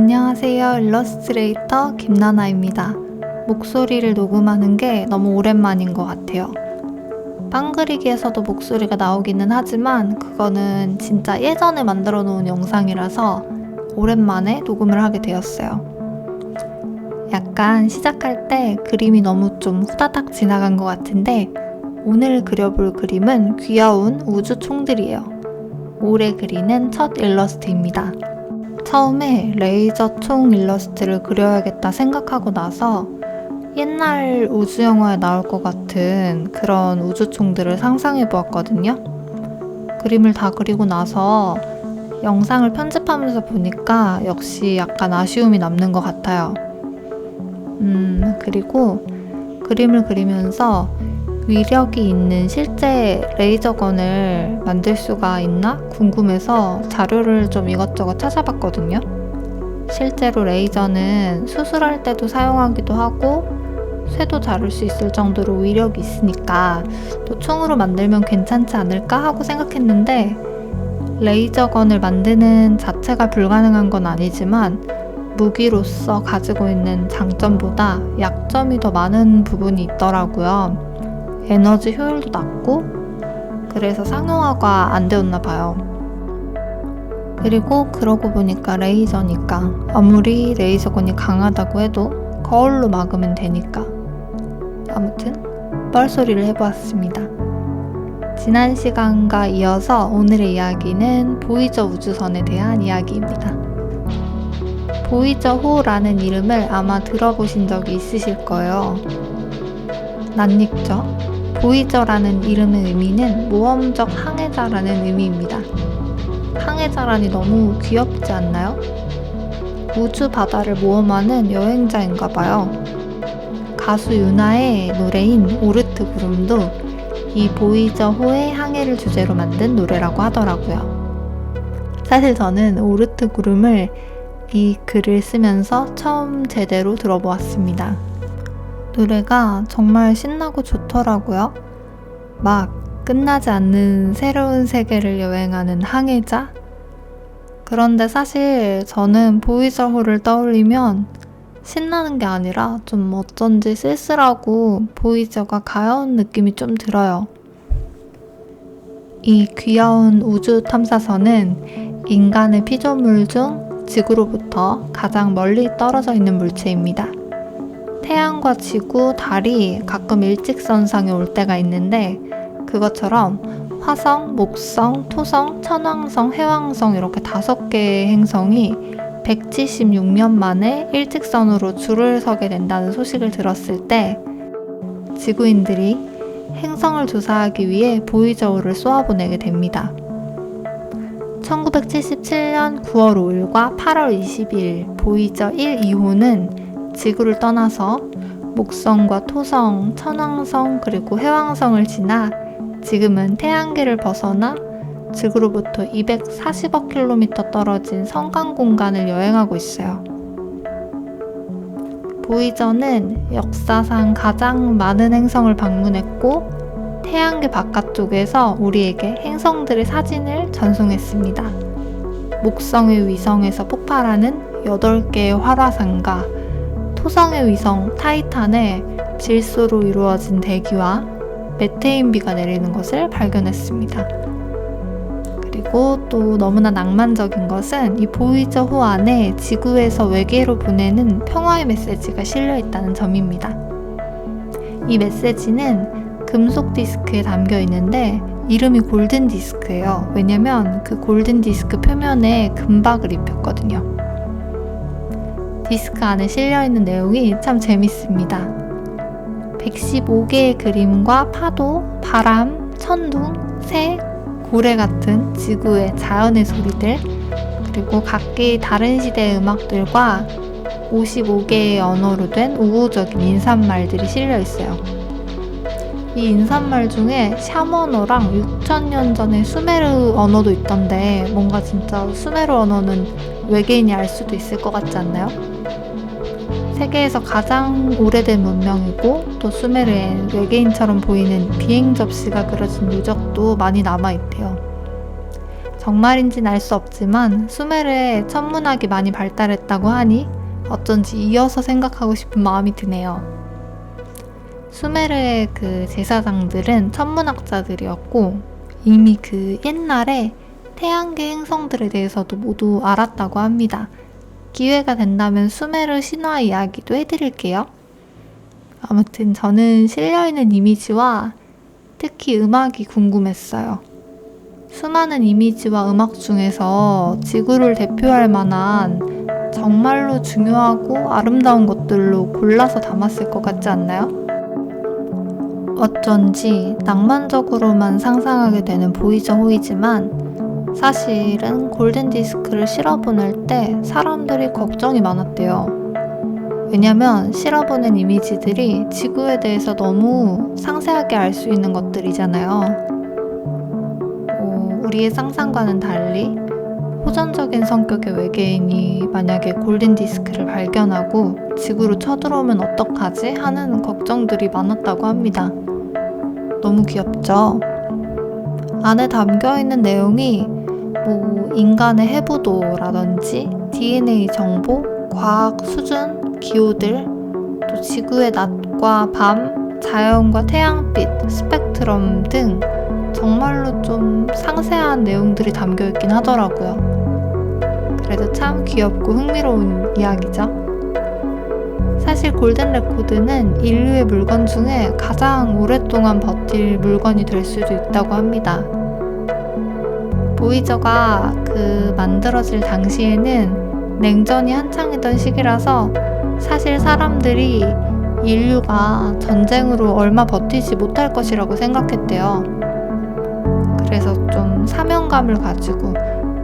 안녕하세요. 일러스트레이터 김나나입니다. 목소리를 녹음하는 게 너무 오랜만인 것 같아요. 빵 그리기에서도 목소리가 나오기는 하지만 그거는 진짜 예전에 만들어 놓은 영상이라서 오랜만에 녹음을 하게 되었어요. 약간 시작할 때 그림이 너무 좀 후다닥 지나간 것 같은데 오늘 그려볼 그림은 귀여운 우주 총들이에요. 올해 그리는 첫 일러스트입니다. 처음에 레이저 총 일러스트를 그려야겠다 생각하고 나서 옛날 우주 영화에 나올 것 같은 그런 우주총들을 상상해 보았거든요. 그림을 다 그리고 나서 영상을 편집하면서 보니까 역시 약간 아쉬움이 남는 것 같아요. 음, 그리고 그림을 그리면서 위력이 있는 실제 레이저건을 만들 수가 있나 궁금해서 자료를 좀 이것저것 찾아봤거든요. 실제로 레이저는 수술할 때도 사용하기도 하고 쇠도 자를 수 있을 정도로 위력이 있으니까 또 총으로 만들면 괜찮지 않을까 하고 생각했는데 레이저건을 만드는 자체가 불가능한 건 아니지만 무기로서 가지고 있는 장점보다 약점이 더 많은 부분이 있더라고요. 에너지 효율도 낮고 그래서 상용화가 안 되었나 봐요. 그리고 그러고 보니까 레이저니까 아무리 레이저건이 강하다고 해도 거울로 막으면 되니까 아무튼 뻘소리를 해보았습니다. 지난 시간과 이어서 오늘의 이야기는 보이저 우주선에 대한 이야기입니다. 보이저 호라는 이름을 아마 들어보신 적이 있으실 거예요. 낯익죠? 보이저라는 이름의 의미는 모험적 항해자라는 의미입니다. 항해자라니 너무 귀엽지 않나요? 우주 바다를 모험하는 여행자인가 봐요. 가수 유나의 노래인 오르트 구름도 이 보이저 호의 항해를 주제로 만든 노래라고 하더라고요. 사실 저는 오르트 구름을 이 글을 쓰면서 처음 제대로 들어보았습니다. 노래가 정말 신나고 좋더라고요. 막 끝나지 않는 새로운 세계를 여행하는 항해자? 그런데 사실 저는 보이저호를 떠올리면 신나는 게 아니라 좀 어쩐지 쓸쓸하고 보이저가 가여운 느낌이 좀 들어요. 이 귀여운 우주 탐사선은 인간의 피조물 중 지구로부터 가장 멀리 떨어져 있는 물체입니다. 태양과 지구, 달이 가끔 일직선상에 올 때가 있는데 그것처럼 화성, 목성, 토성, 천왕성, 해왕성 이렇게 다섯 개의 행성이 176년 만에 일직선으로 줄을 서게 된다는 소식을 들었을 때 지구인들이 행성을 조사하기 위해 보이저우를 쏘아보내게 됩니다. 1977년 9월 5일과 8월 22일 보이저 1, 2호는 지구를 떠나서 목성과 토성, 천왕성 그리고 해왕성을 지나 지금은 태양계를 벗어나 지구로부터 240억 킬로미터 떨어진 성간 공간을 여행하고 있어요. 보이저는 역사상 가장 많은 행성을 방문했고 태양계 바깥쪽에서 우리에게 행성들의 사진을 전송했습니다. 목성의 위성에서 폭발하는 8개의 활화산과 토성의 위성 타이탄의 질소로 이루어진 대기와 메테인비가 내리는 것을 발견했습니다. 그리고 또 너무나 낭만적인 것은 이 보이저 호 안에 지구에서 외계로 보내는 평화의 메시지가 실려 있다는 점입니다. 이 메시지는 금속 디스크에 담겨 있는데 이름이 골든 디스크예요. 왜냐면 그 골든 디스크 표면에 금박을 입혔거든요. 디스크 안에 실려있는 내용이 참 재밌습니다. 115개의 그림과 파도, 바람, 천둥, 새, 고래 같은 지구의 자연의 소리들, 그리고 각기 다른 시대의 음악들과 55개의 언어로 된 우호적인 인사말들이 실려 있어요. 이 인사말 중에 샤머너랑 6천년 전의 수메르 언어도 있던데 뭔가 진짜 수메르 언어는 외계인이 알 수도 있을 것 같지 않나요? 세계에서 가장 오래된 문명이고 또 수메르엔 외계인처럼 보이는 비행 접시가 그려진 유적도 많이 남아 있대요. 정말인진 알수 없지만 수메르에 천문학이 많이 발달했다고 하니 어쩐지 이어서 생각하고 싶은 마음이 드네요. 수메르의 그 제사장들은 천문학자들이었고 이미 그 옛날에 태양계 행성들에 대해서도 모두 알았다고 합니다. 기회가 된다면 수메르 신화 이야기도 해드릴게요. 아무튼 저는 실려있는 이미지와 특히 음악이 궁금했어요. 수많은 이미지와 음악 중에서 지구를 대표할 만한 정말로 중요하고 아름다운 것들로 골라서 담았을 것 같지 않나요? 어쩐지 낭만적으로만 상상하게 되는 보이저 호이지만 사실은 골든 디스크를 실어 보낼 때 사람들이 걱정이 많았대요. 왜냐면 실어 보낸 이미지들이 지구에 대해서 너무 상세하게 알 수 있는 것들이잖아요. 어, 우리의 상상과는 달리 호전적인 성격의 외계인이 만약에 골든 디스크를 발견하고 지구로 쳐들어오면 어떡하지? 하는 걱정들이 많았다고 합니다. 너무 귀엽죠? 안에 담겨 있는 내용이 뭐 인간의 해부도라든지 DNA 정보, 과학 수준, 기호들, 또 지구의 낮과 밤, 자연과 태양빛, 스펙트럼 등 정말로 좀 상세한 내용들이 담겨 있긴 하더라고요. 그래도 참 귀엽고 흥미로운 이야기죠. 사실 골든 레코드는 인류의 물건 중에 가장 오랫동안 버틸 물건이 될 수도 있다고 합니다. 보이저가 그 만들어질 당시에는 냉전이 한창이던 시기라서 사실 사람들이 인류가 전쟁으로 얼마 버티지 못할 것이라고 생각했대요. 그래서 좀 사명감을 가지고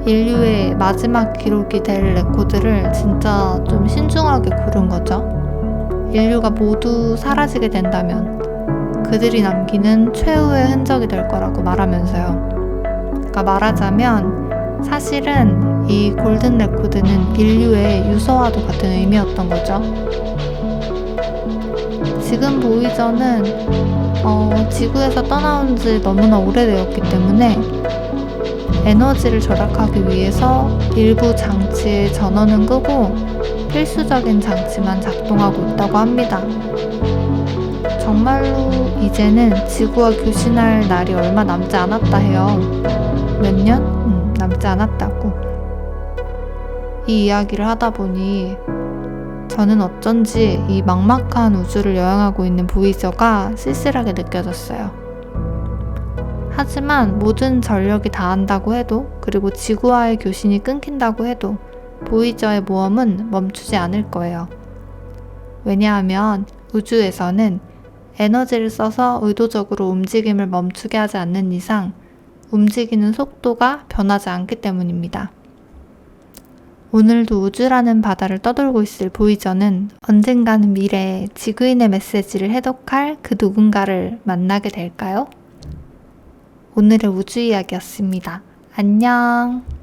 인류의 마지막 기록이 될 레코드를 진짜 좀 신중하게 고른 거죠. 인류가 모두 사라지게 된다면 그들이 남기는 최후의 흔적이 될 거라고 말하면서요. 그러니까 말하자면 사실은 이 골든 레코드는 인류의 유서와도 같은 의미였던 거죠. 지금 보이저는 어, 지구에서 떠나온 지 너무나 오래되었기 때문에 에너지를 절약하기 위해서 일부 장치의 전원은 끄고 필수적인 장치만 작동하고 있다고 합니다. 정말로 이제는 지구와 교신할 날이 얼마 남지 않았다 해요. 몇 년? 음, 남지 않았다고. 이 이야기를 하다 보니 저는 어쩐지 이 막막한 우주를 여행하고 있는 보이저가 쓸쓸하게 느껴졌어요. 하지만 모든 전력이 다한다고 해도 그리고 지구와의 교신이 끊긴다고 해도 보이저의 모험은 멈추지 않을 거예요. 왜냐하면 우주에서는 에너지를 써서 의도적으로 움직임을 멈추게 하지 않는 이상 움직이는 속도가 변하지 않기 때문입니다. 오늘도 우주라는 바다를 떠돌고 있을 보이저는 언젠가는 미래에 지구인의 메시지를 해독할 그 누군가를 만나게 될까요? 오늘의 우주 이야기였습니다. 안녕!